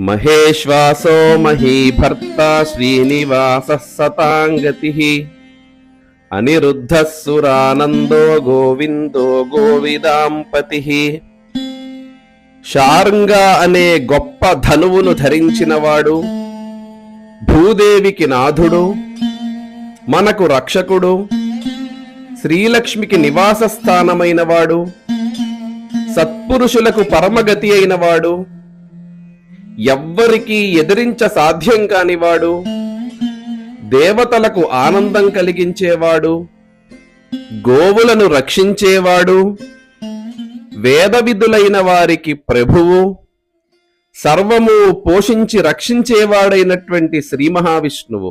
మహేశ్వాసో మహీభర్త శ్రీనివాస సతాంగతి అనిరుద్ధ సురానందో గోవిందో గోవిదాంపతి. షార్ంగా అనే గొప్ప ధనువును ధరించినవాడు భూదేవికి నాథుడు మనకు రక్షకుడు శ్రీలక్ష్మికి నివాస స్థానమైనవాడు సత్పురుషులకు పరమగతి అయినవాడు ఎవ్వరికీ ఎదిరించ సాధ్యం కానివాడు దేవతలకు ఆనందం కలిగించేవాడు గోవులను రక్షించేవాడు వేదవిధులైన వారికి ప్రభువు సర్వము పోషించి రక్షించేవాడైనటువంటి శ్రీ మహావిష్ణువు.